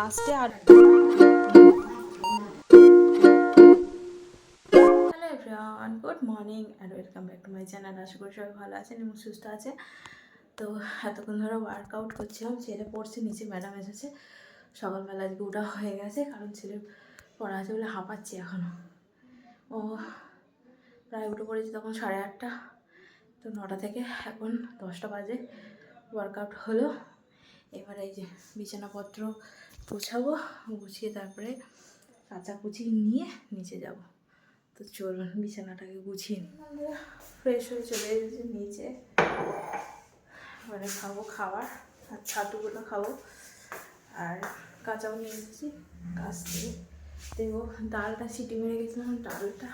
লাস্টে আর good morning and welcome back to my channel আশা করি সবাই ভালো আছেন এবং সুস্থ আছে তো এতক্ষণ ধরে ওয়ার্কআউট করছিলাম, ছেলে পড়ছে, নিচে ম্যাডাম এসেছে। সকালবেলা আজকে ওটা হয়ে গেছে, কারণ ছেলে পড়া আছে বলে হাঁপাচ্ছি এখনও ও প্রায় উঠে পড়েছি তখন সাড়ে আটটা। তো নটা থেকে এখন দশটা বাজে ওয়ার্কআউট হলো। এবারে এই যে বিছানাপত্র গোছাবো, গুছিয়ে তারপরে কাচাকুচি নিয়ে নিচে যাব। তো চলুন বিছানাটাকে গুছিয়ে নিই। ফ্রেশ হয়ে চলে এসেছি নিচে। এবারে খাব খাবার, আর ছাতুগুলো খাব। আর কাঁচাও নিয়ে এসেছি কাছ থেকে দেখব ডালটা সিটি মেরে গেছিলাম, ডালটা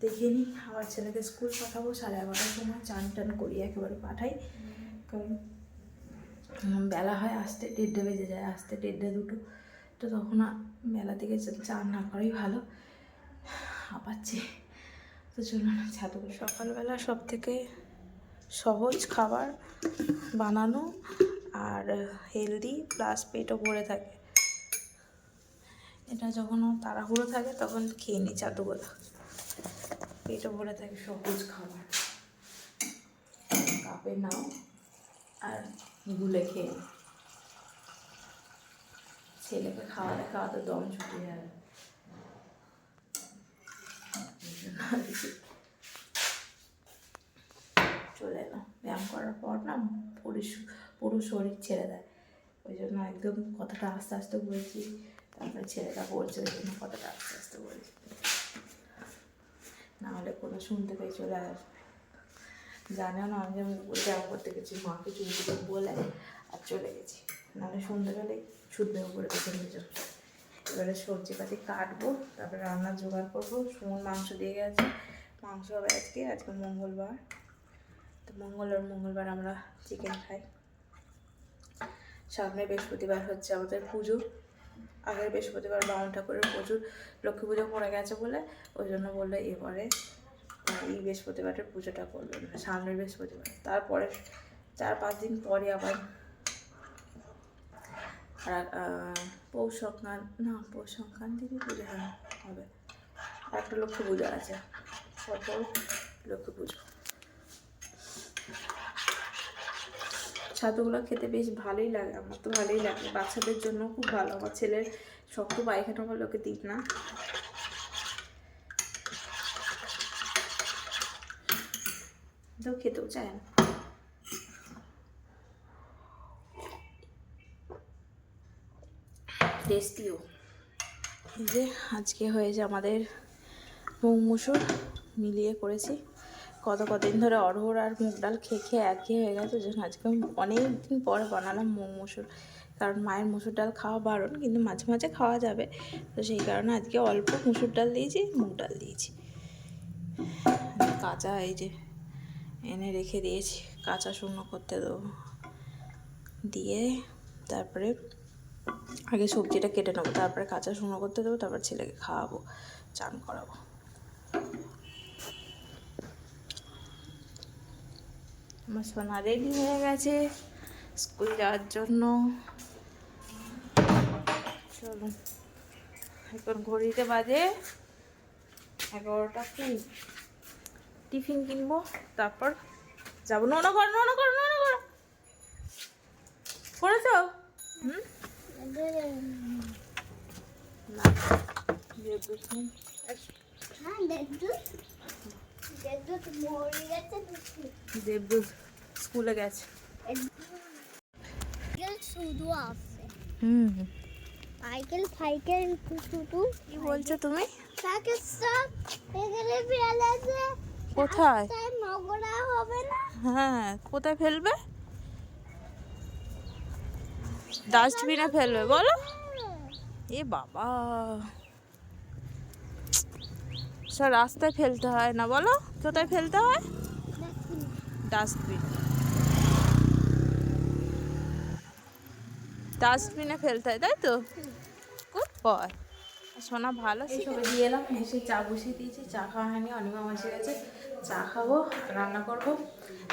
দেখে নিই। আবার ছেলেকে স্কুল পাঠাবো, সাড়ে এগারোটার সময় চান টান করিয়ে একেবারে পাঠাই। কারণ বেলা হয় আসতে, দেড়টা বেজে যায়, আসতে দেড়টা দুটো। তো তখন বেলা থেকে চান না করাই ভালো। হাঁপাচ্ছে তো চলুন ছাতু সকালবেলা সব থেকে সহজ খাবার বানানো আর হেলদি প্লাস পেটও ভরে থাকে। এটা যখন তাড়াহুড়ো থাকে তখন খেয়ে নিই চাতুগুলো পেটও ভরে থাকে সহজ খাবার। কাপে নাও আর গুলে খেয়ে। ছেলেকে খাওয়াতে খাওয়াতে দম ছুটে যাবে চলে এলাম ব্যায়াম করার পর না পুরো পুরো শরীর ছেড়ে দেয়। ওই জন্য একদম কথাটা আস্তে আস্তে বলছি, তারপরে ছেলেটা বলছে ওই জন্য কথাটা আস্তে আস্তে বলছি। নাহলে কোনো শুনতে পেয়ে চলে আসবে। জানেও না, আমি যেমন ব্যায়াম করতে গেছি, মাকে চুল চুল বলে আর চলে গেছি। নাহলে সন্ধ্যে গেলেই ছুটবে উপরে পেছন পেছন এবারে সবজি পাতি কাটবো, তারপরে রান্না জোগাড় করব সুমন মাংস দিয়ে গেছে। মাংস হবে আজকে আজকে মঙ্গলবার। তো মঙ্গলবার মঙ্গলবার আমরা চিকেন খাই। সামনে বৃহস্পতিবার হচ্ছে আমাদের পুজো। আগের বৃহস্পতিবার বামন ঠাকুরের প্রচুর লক্ষ্মী পুজো পড়ে গেছে বলে, ওই জন্য বলল এবারে এই বৃহস্পতিবারের পুজোটা করবে না, সামনের বৃহস্পতিবার। তারপরে চার পাঁচ দিন পরে আবার আর পৌষ সংক্রান্ত না, পৌষ সংক্রান্তিরই পুজো হবে। একটা লক্ষ্মী পুজো আছে, তারপর লক্ষ্মী পুজো। ছাতুগুলো খেতে বেশ ভালোই লাগে, আমার তো ভালোই লাগে। বাচ্চাদের জন্য খুব ভালো, আমার ছেলের শক্ত পায়খানা হলে ওকে দিক না। তো খেতেও চায় না টেস্টিও যে আজকে হয়েছে আমাদের মুগ মুসুর মিলিয়ে করেছি। কত কদিন ধরে অড়হর আর মুগ ডাল খেয়ে খেয়ে একই হয়ে গেছে ওই জন্য আজকে অনেক দিন পরে বানালাম মুগ মুসুর। কারণ মায়ের মুসুর ডাল খাওয়া বারণ, কিন্তু মাঝে মাঝে খাওয়া যাবে। তো সেই কারণে আজকে অল্প মুসুর ডাল দিয়েছি, মুগ ডাল দিয়েছি। কাঁচা এই যে এনে রেখে দিয়েছি, কাঁচা শুকনো করতে দেবো। দিয়ে তারপরে আগে সবজিটা কেটে নেব, তারপরে কাঁচা শুকনো করতে দেবো, তারপর ছেলেকে খাওয়াবো, চান করাবো। আমার সোনা রেডি হয়ে গেছে স্কুল যাওয়ার জন্য। চলুন এখন ঘড়িতে বাজে এগারোটা কি টিফিন কিনবো তারপর যাব। নোনা করো নোনা করো নোনা করো করেছ? হুম? না। দেবদূত স্কুলে গেছে। শুধু হুম। সাইকেল ফাইকেল শুধু কি বলছো তুমি? সাইকেল সব এখানে ফেলেছে কোথায়? নোংরা হবে না? হ্যাঁ কোথায় ফেলবে? ডাস্টবিনে ফেলবে বলো। এ বাবা। সব রাস্তায় ফেলতে হয় না বলো। কোথায় ফেলতে হয়? ডাস্টবিন ডাস্টবিনে ফেলতে হয় তাই তো? Good boy. সোনা ভালো সবে দিয়ে এলাম এসে চা বসিয়ে দিয়েছি চা খাওয়া হয়নি অনিমা বসে গেছে। চা খাব রান্না করব।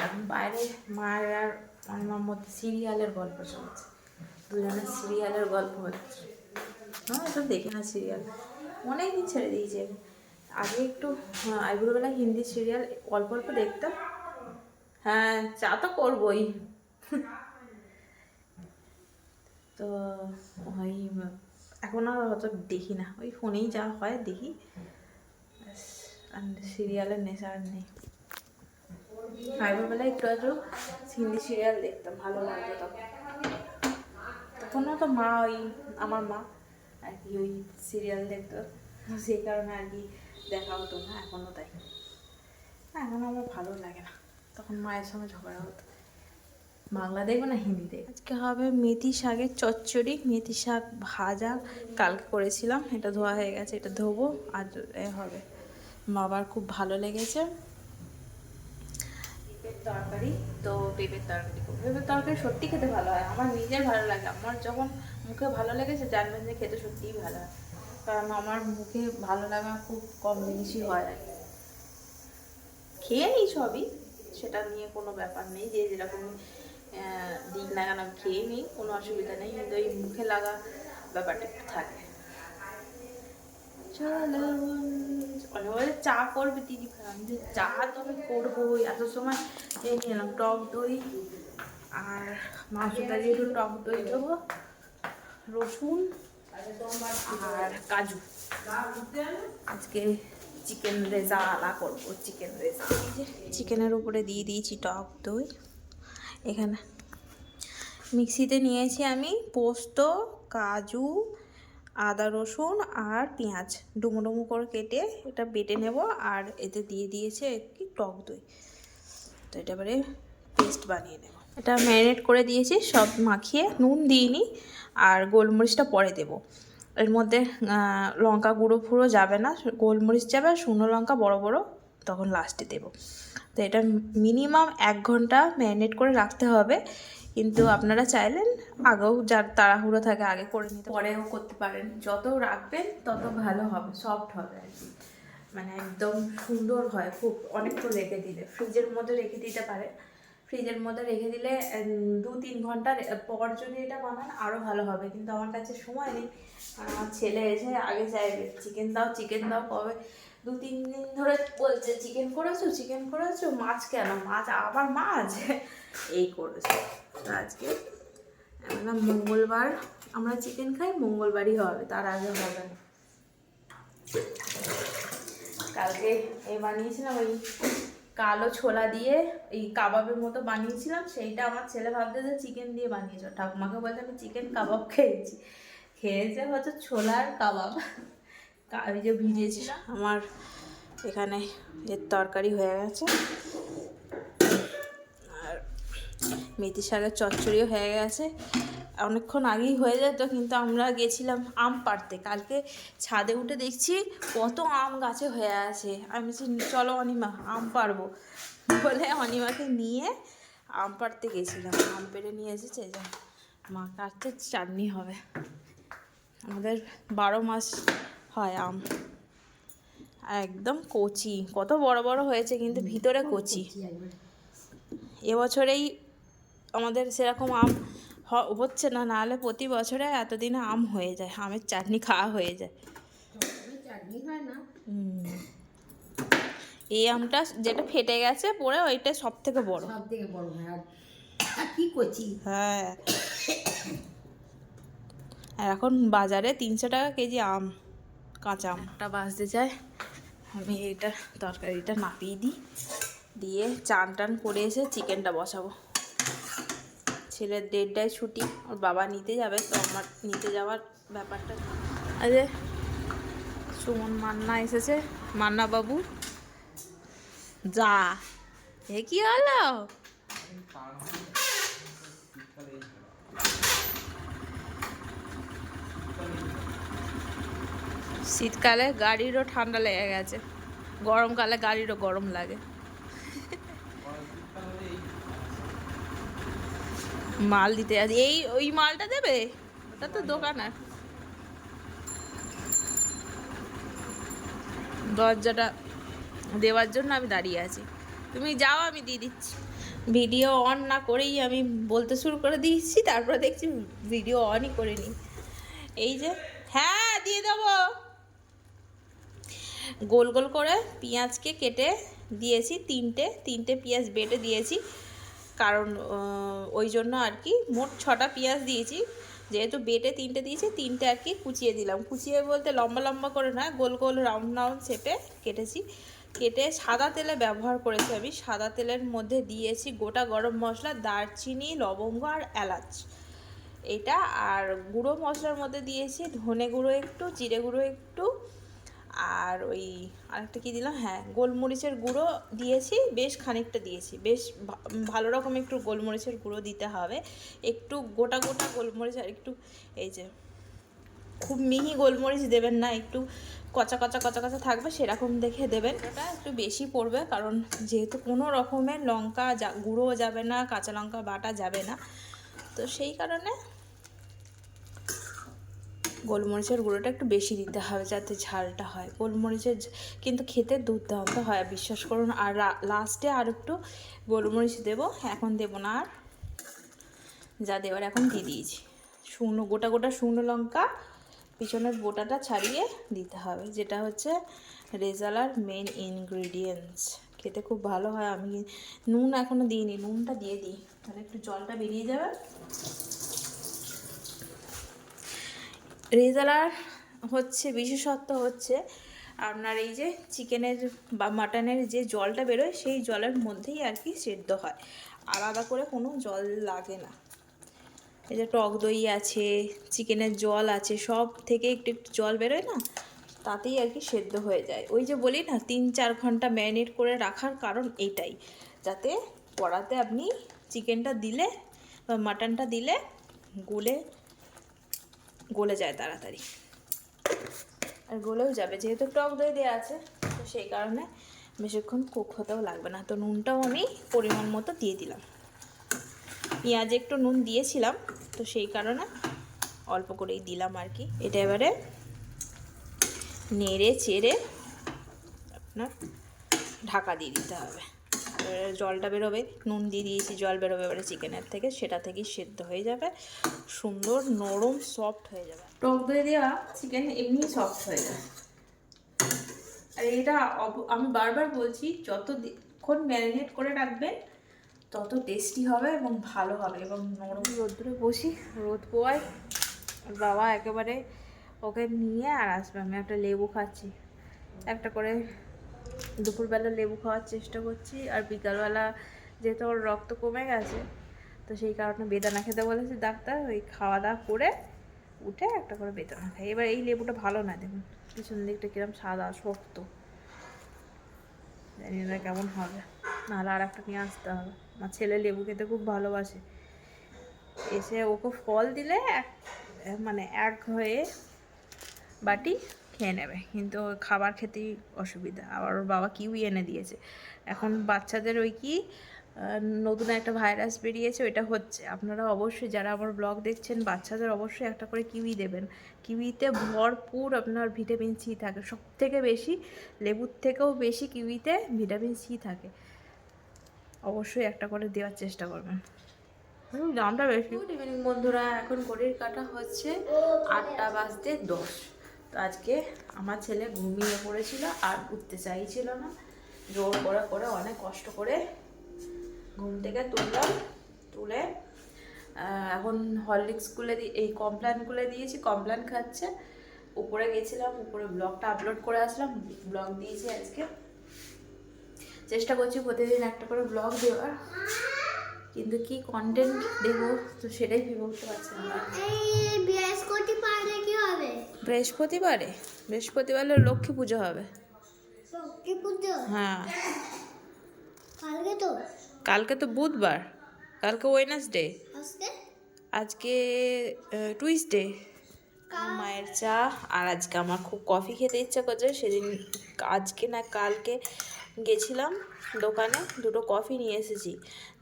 এখন বাইরে মায়ের আর অনিমার মধ্যে সিরিয়ালের গল্প চলছে। দুজনের সিরিয়ালের গল্প হচ্ছে। হ্যাঁ এসব দেখি না সিরিয়াল। অনেক দিন ছেড়ে দিয়েছে আগে একটু হ্যাঁ, আইবুড়োবেলা হিন্দি সিরিয়াল অল্প অল্প দেখতাম। হ্যাঁ চা তো করবই। তো ওই এখন আর অত দেখি না। ওই ফোনেই যা হয় দেখি। আর সিরিয়ালের নেশা আর নেই আইবুড়োবেলায় একটু একটু হিন্দি সিরিয়াল দেখতাম ভালো লাগতো তখন তখনও তো মা ওই আমার মা আর কি ওই সিরিয়াল দেখতো সেই কারণে আর কি দেখা হতো না এখনও তাই এখন আমার ভালো লাগে না তখন মায়ের সঙ্গে ঝগড়া হতো বাংলা দেখব না হিন্দি দেখব আজকে হবে মেথি শাকের চচ্চড়ি মেথি শাক ভাজা কালকে করেছিলাম এটা ধোয়া হয়ে গেছে এটা ধোবো আর এ হবে বাবার খুব ভালো লেগেছে। পেঁপের তরকারি, তো পেঁপের তরকারি করব। পেঁপের তরকারি সত্যি খেতে ভালো হয়, আমার নিজের ভালো লাগে। আমার যখন মুখে ভালো লেগেছে, জানবেন যে খেতে সত্যিই ভালো হয়। কারণ আমার মুখে ভালো লাগা খুব কম জিনিসই হয় আর কি। খেয়ে নিই সবই, সেটা নিয়ে কোনো ব্যাপার নেই যে যেরকম দিক না কেন খেয়ে নিই, কোনো অসুবিধা নেই, কিন্তু এই মুখে লাগা ব্যাপারটা থাকে। চলো অনেক বলে চা করবে দিদি ভাই আমি যে চা তো আমি করব এত সময় এই নিয়ে এলাম টক দই আর মাংসটা দিয়ে একটু টক দই দেবো রসুন আর কাজু। আজকে চিকেন রেজা আলা করব চিকেন রেজা চিকেনের উপরে দিয়ে দিয়েছি টক দই। এখানে মিক্সিতে নিয়েছি আমি পোস্ত কাজু আদা, রসুন আর পেঁয়াজ ডুমো ডুমো করে কেটে এটা বেটে নেব আর এতে দিয়ে দিয়েছে একটি টক দই। তো এটা এবারে পেস্ট বানিয়ে নেব। এটা ম্যারিনেট করে দিয়েছি, সব মাখিয়ে নুন দিইনি আর গোলমরিচটা পরে দেব। এর মধ্যে লঙ্কা গুঁড়ো ফুড়ো যাবে না, গোলমরিচ যাবে আর শুকনো লঙ্কা বড় বড়, তখন লাস্টে দেব। তো এটা মিনিমাম এক ঘণ্টা ম্যারিনেট করে রাখতে হবে। কিন্তু আপনারা চাইলেন আগেও যার তাড়াহুড়ো থাকে আগে করে নিতে পরেও করতে পারেন। যত রাখবেন, তত ভালো হবে সফট হবে আর কি। মানে একদম সুন্দর হয় খুব। অনেকক্ষণ রেখে দিলে। ফ্রিজের মধ্যে রেখে দিতে পারে ফ্রিজের মধ্যে রেখে দিলে দু তিন ঘণ্টা রে- পর যদি এটা বানান আরও ভালো হবে। কিন্তু আমার কাছে সময় নেই। আর আমার ছেলে এসে আগে চাইবে চিকেন দাও চিকেন দাও, কবে? দু তিন দিন ধরে বলছে চিকেন করেছ চিকেন করেছ? মাছ কেন? মাছ, আবার মাছ? এই করেছে। তো আজকে আমরা মঙ্গলবার আমরা চিকেন খাই, মঙ্গলবারই হবে, তার আগে হবে। না কালকে এই বানিয়েছিলাম ওই কালো ছোলা দিয়ে, এই কাবাবের মতো বানিয়েছিলাম, সেইটা আমার ছেলে ভাবতে যে চিকেন দিয়ে বানিয়েছ। ঠাকুমাকে বলতে আমি চিকেন কাবাব খেয়েছি। খেয়েছে হচ্ছে ছোলার কাবাব। ওই যে ভিজেছিলাম। আমার এখানে এর তরকারি হয়ে গেছে। মেথি শাকের চচ্চড়িও হয়ে গেছে। অনেকক্ষণ আগেই হয়ে যেত কিন্তু আমরা গেছিলাম আম পাড়তে। কালকে ছাদে উঠে দেখছি কত আম গাছে হয়ে আছে। আমি বলছি চলো অনিমা আম পারব বলে অনিমাকে নিয়ে আম পাড়তে গেছিলাম। আম পেড়ে নিয়ে এসেছে যা মা কাটতে চাটনি হবে। আমাদের বারো মাস হয় আম। একদম কচি কত বড় বড় হয়েছে কিন্তু ভিতরে কচি। এবছরেই আমাদের সেরকম আম হচ্ছে না নাহলে প্রতি বছরে এতদিনে আম হয়ে যায় আমের চাটনি খাওয়া হয়ে যায়। চাটনি হয় না এই আমটা যেটা ফেটে গেছে পরে ওইটা সব থেকে বড়। সব থেকে বড় আর আর কি করছি? হ্যাঁ। আর এখন বাজারে তিনশো টাকা কেজি আম কাঁচা আমটা বাজতে যায় আমি এটা তরকারিটা নাপিয়ে দিই দিয়ে চান টান করে এসে চিকেনটা বসাবো। ছেলের দেড়টায় ছুটি, ওর বাবা নিতে যাবে, তো আমার নিতে যাওয়ার ব্যাপারটা আরে, সুমন মান্না এসেছে মান্না বাবু যা, এ কি হলো? শীতকালে গাড়িরও ঠান্ডা লেগে গেছে, গরমকালে গাড়িরও গরম লাগে। মাল দিতে এই, ওই মালটা দেবে? ওটা তো দোকানের। দরজাটা দেওয়ার জন্য আমি দাঁড়িয়ে আছি। তুমি যাও, আমি দিয়ে দিচ্ছি। ভিডিও অন না করেই আমি বলতে শুরু করে দিয়েছি, তারপরে দেখছি ভিডিও অনই করিনি। এই যে হ্যাঁ দিয়ে দেবো। গোল গোল করে পেঁয়াজকে কেটে দিয়েছি, তিনটে তিনটে পেঁয়াজ বেটে দিয়েছি। কারণ ওই জন্য আর কি মোট ছটা পেঁয়াজ দিয়েছি। যেহেতু বেটে তিনটে দিয়েছি, তিনটে আর কি কুচিয়ে দিলাম। কুচিয়ে বলতে লম্বা লম্বা করে না, গোল গোল রাউন্ড রাউন্ড শেপে কেটেছি। কেটে সাদা তেলে ব্যবহার করেছি আমি। সাদা তেলের মধ্যে দিয়েছি গোটা গরম মশলা, দারচিনি, লবঙ্গ আর এলাচ। এটা আর গুঁড়ো মশলার মধ্যে দিয়েছি ধনে গুঁড়ো একটু, জিরে গুঁড়ো একটু আর ওই আরেকটা কি দিলাম? হ্যাঁ গোলমরিচের গুঁড়ো দিয়েছি, বেশ খানিকটা দিয়েছি। বেশ ভালো রকম একটু গোলমরিচের গুঁড়ো দিতে হবে। একটু গোটা গোটা গোলমরিচ আর একটু এই যে, খুব মিহি গোলমরিচ দেবেন না, একটু কচা কচা কচা কচা থাকবে সেরকম দেখে দেবেন। ওটা একটু বেশি পড়বে কারণ যেহেতু কোনো রকমের লঙ্কা যা গুঁড়ো যাবে না, কাঁচা লঙ্কা বাটা যাবে না। তো সেই কারণে গোলমরিচের গুঁড়োটা একটু বেশি দিতে হবে যাতে ঝালটা হয়। গোলমরিচের কিন্তু খেতে দুধ দুর্দান্ত হয়, বিশ্বাস করুন। আর লাস্টে আর একটু গোলমরিচ দেবো। এখন দেবো না আর। যা দেওয়ার এখন দিয়ে দিয়েছি। শুকনো, গোটা গোটা শুকনো লঙ্কা পিছনের বোটাটা ছাড়িয়ে দিতে হবে, যেটা হচ্ছে রেজালার মেন ইনগ্রিডিয়েন্টস খেতে খুব ভালো হয়। আমি নুন এখনও দিইনি। নুনটা দিয়ে দিই। তাহলে একটু জলটা বেরিয়ে যাবে। রেজালার হচ্ছে, বিশেষত্ব হচ্ছে আপনার এই যে চিকেনের বা মাটনের যে জলটা বেরোয়, সেই জলের মধ্যেই আর কি সেদ্ধ হয়। আলাদা করে কোনো জল লাগে না। এই যে টক দই আছে, চিকেনের জল আছে, সব থেকে একটু একটু জল বেরোয় না, তাতেই আর কি সেদ্ধ হয়ে যায়। ওই যে বলি না, তিন চার ঘণ্টা ম্যারিনেট করে রাখার কারণ এইটাই, যাতে কড়াতে আপনি চিকেনটা দিলে বা মাটনটা দিলে গুলে গলে যায় তাড়াতাড়ি। আর গলেও যাবে, যেহেতু টক দই দেওয়া আছে, তো সেই কারণে বেশিক্ষণ কুক হতেও লাগবে না। তো নুনটাও আমি পরিমাণ মতো দিয়ে দিলাম। পেঁয়াজে একটু নুন দিয়েছিলাম, তো সেই কারণে অল্প করেই দিলাম আর কি। এটা এবারে নেড়ে চেড়ে আপনার ঢাকা দিয়ে দিতে হবে। জলটা বেরোবে নুন দিয়ে দিয়েছি জল বেরোবে এবারে চিকেনের থেকে সেটা থেকেই সেদ্ধ হয়ে যাবে সুন্দর নরম সফট হয়ে যাবে। টক দই দেওয়া চিকেন এমনি সফট হয়ে যাবে আর এটা আমি বারবার বলছি যতক্ষণ ম্যারিনেট করে রাখবেন তত টেস্টি হবে এবং ভালো হবে এবং নরম। রোদ্দুরে বসি রোদ পোয়াই বাবা একেবারে ওকে নিয়ে আর আসবে আমি একটা লেবু খাচ্ছি একটা করে দুপুরবেলা লেবু খাওয়ার চেষ্টা করছি, আর বিকালবেলা যেহেতু ওর রক্ত কমে গেছে, তো সেই কারণে বেদানা খেতে বলেছে ডাক্তার, ওই খাওয়া দাওয়া করে উঠে একটা করে বেদানা খাই। এবার এই লেবুটা ভালো না, দেখুন, পিছন দিকটা কিরম সাদা, শক্ত। জানি না কেমন হবে, নাহলে আর একটা নিয়ে আসতে হবে। আমার ছেলে লেবু খেতে খুব ভালোবাসে। এসে ওকে ফল দিলে এক মানে এক হয়ে বাটি খেয়ে নেবে। কিন্তু খাবার খেতেই অসুবিধা। আবার ওর বাবা কিউই এনে দিয়েছে। এখন বাচ্চাদের ওই কি নতুন একটা ভাইরাস বেরিয়েছে ওইটা হচ্ছে। আপনারা অবশ্যই যারা আমার ব্লগ দেখছেন বাচ্চাদের অবশ্যই একটা করে কিউই দেবেন। কিউইতে ভরপুর আপনার ভিটামিন সি থাকে। সব থেকে বেশি লেবুর থেকেও বেশি কিউইতে ভিটামিন সি থাকে। অবশ্যই একটা করে দেওয়ার চেষ্টা করবেন। দামটা বেশি। গুড ইভিনিং বন্ধুরা। এখন ঘড়ির কাটা হচ্ছে আটটা বাজতে দশ। তো আজকে আমার ছেলে ঘুমিয়ে পড়েছিল আর উঠতে চাইছিল না। জোর করে করে অনেক কষ্ট করে ঘুম থেকে তুললাম, তুলে এখন হরলিক্স গুলে দি- এই কমপ্ল্যান গুলে দিয়েছি কমপ্ল্যান খাচ্ছে। উপরে গেছিলাম, উপরে ব্লগটা আপলোড করে আসলাম, ব্লগ দিয়েছি আজকে। চেষ্টা করছি প্রতিদিন একটা করে ব্লগ দেওয়ার। কিন্তু কি কন্টেন্ট দেবো তো সেটাই ভেবে উঠতে পারছি না। এই কি হবে? বৃহস্পতিবারে? বৃহস্পতিবারে লক্ষ্মী পুজো হবে। লক্ষ্মী পুজো? হ্যাঁ। কালকে তো? কালকে তো বুধবার। কালকে ওয়েনাসডে আজকে? আজকে টুইসডে মায়ের চা। আর আজকে আমার খুব কফি খেতে ইচ্ছা করছে সেদিন আজকে না কালকে গেছিলাম দোকানে, দুটো কফি নিয়ে এসেছি।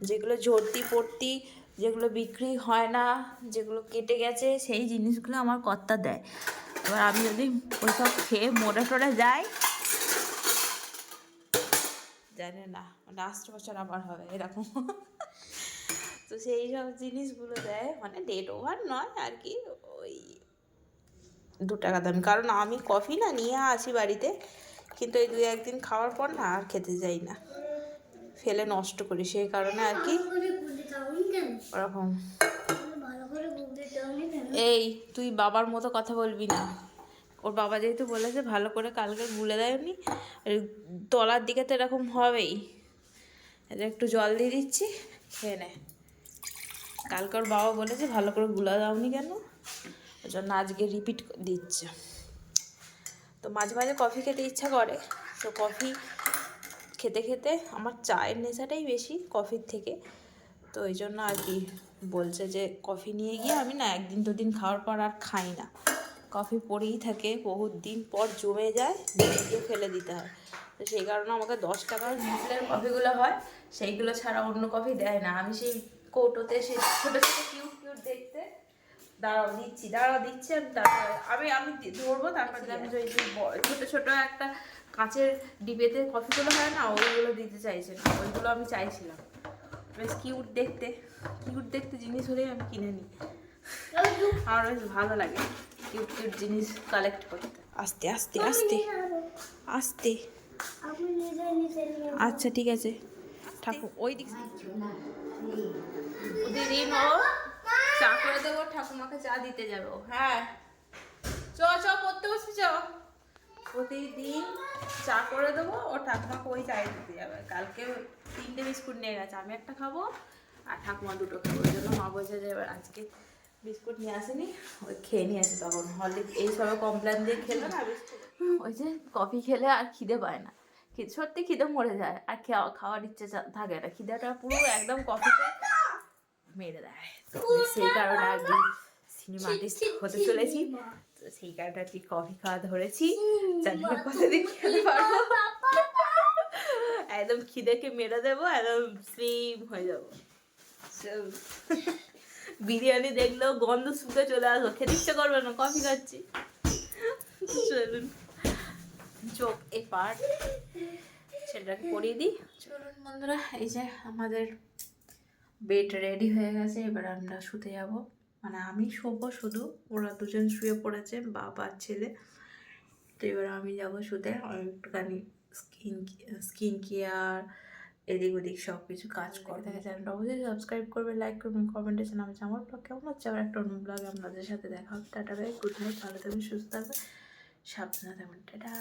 যেগুলো ঝর্তি পড়তি, যেগুলো বিক্রি হয় না, যেগুলো কেটে গেছে, সেই জিনিসগুলো আমার কর্তা দেয়। এবার আমি যদি ওইসব খেয়ে মোড়ে টোড়ে যাই, জানে না আসছে বছর আবার হবে, এরকম। তো সেই সব জিনিসগুলো দেয় মানে ডেট ওভার নয় আর কি, ওই দু টাকা দাম। কারণ আমি কফি না নিয়ে আসি বাড়িতে কিন্তু এই দুই একদিন খাওয়ার পর না আর খেতে যাই না। ফেলে নষ্ট করি, সেই কারণে আর কি ওরকম। এই, তুই বাবার মতো কথা বলবি না। ওর বাবা যেহেতু বলেছে ভালো করে কালকে গুলে দেয়নি তলার দিকে তো এরকম হবেই। একটু জল দিয়ে দিচ্ছি, খেয়ে নে। কালকে ওর বাবা বলেছে ভালো করে গুলা দাওনি কেন? ওই জন্য আজকে রিপিট দিচ্ছে। তো মাঝে মাঝে কফি খেতে ইচ্ছা করে। তো কফি খেতে খেতে আমার চায়ের নেশাটাই বেশি কফির থেকে। তো ওই জন্য আর কি বলছে যে কফি নিয়ে গিয়ে আমি না একদিন দুদিন খাওয়ার পর আর খাই না। কফি পড়েই থাকে, বহুত দিন পর জমে যায় গিয়ে ফেলে দিতে হয়। তো সেই কারণে আমাকে দশ টাকার মিসলের কফিগুলো হয়, সেইগুলো ছাড়া অন্য কফি দেয় না। আমি সেই কৌটোতে সেই ছোটো ছোটো কিউট কিউট দেখতে দাঁড়াও দিচ্ছি দাঁড়াও দিচ্ছি আমি তারপরে আমি আমি ধরবো তারপর আমি যে ওই যে ব- ছোটো ছোটো একটা কাঁচের ডিবেতে কফিগুলো হয় না ওইগুলো দিতে চাইছে না ওইগুলো আমি চাইছিলাম। বেশ কিউট দেখতে কিউট দেখতে জিনিস হলেই আমি কিনে নিই। আমার বেশ ভালো লাগে কিউট কিউট জিনিস কালেক্ট করতে। আস্তে আস্তে আস্তে আস্তে। আচ্ছা ঠিক আছে। ঠাকুর ওই দিক ও চা করে দেবো, ঠাকুমাকে চা দিতে যাব হ্যাঁ। চ চ পড়তে বসে চ প্রতিদিন চা করে দেবো, ও ঠাকুমাকে ওই চাই দিতে যাবে। কালকে তিনটে বিস্কুট নিয়ে গেছে, আমি একটা খাব আর ঠাকুমা দুটো খাব, ওই জন্য মা বলছে যে এবার আজকে বিস্কুট নিয়ে আসেনি, ওই খেয়ে নিয়ে আসে তখন। হরলিক্স এই সবে কমপ্লেন দিয়ে খেলো না ওই যে কফি খেলে আর খিদে পায় না। সত্যি খিদে মরে যায়, আর খাওয়া খাওয়ার ইচ্ছে থাকে না। খিদেটা পুরো একদম কফিতে মেরে দেয়। তো সেই কারণে আর কি সিনেমা আর্টিস্ট হতে চলেছি। তো সেই কারণে আর কি কফি খাওয়া ধরেছি। জানি না কতদিন খেতে পারব। একদম খিদেকে মেরে দেবো একদম স্লিম হয়ে যাব। বিরিয়ানি দেখলেও গন্ধ শুকে চলে আসব। খেতে ইচ্ছে করবে না কফি খাচ্ছি। চলুন। চোখ এ পার্ট ছেলেটাকে পরিয়ে দিই। চলুন বন্ধুরা এই যে আমাদের বেড রেডি হয়ে গেছে এবার আমরা শুতে যাব। মানে আমি শোবো শুধু ওরা দুজন শুয়ে পড়েছে বাবা ছেলে। তো এবার আমি যাব শুতে একটুখানি স্কিন স্কিন কেয়ার এদিক ওদিক সব কিছু কাজ করে থাকে চ্যানেলটা অবশ্যই সাবস্ক্রাইব করবে লাইক করবেন কমেন্টে জানাবেন আমার ব্লগ কেমন হচ্ছে। আবার একটা অন্য ব্লগে আপনাদের সাথে দেখা হবে। টাটা বাই গুড নাইট ভালো থাকবেন সুস্থ থাকবেন সাবধানে থাকবেন। টাটা।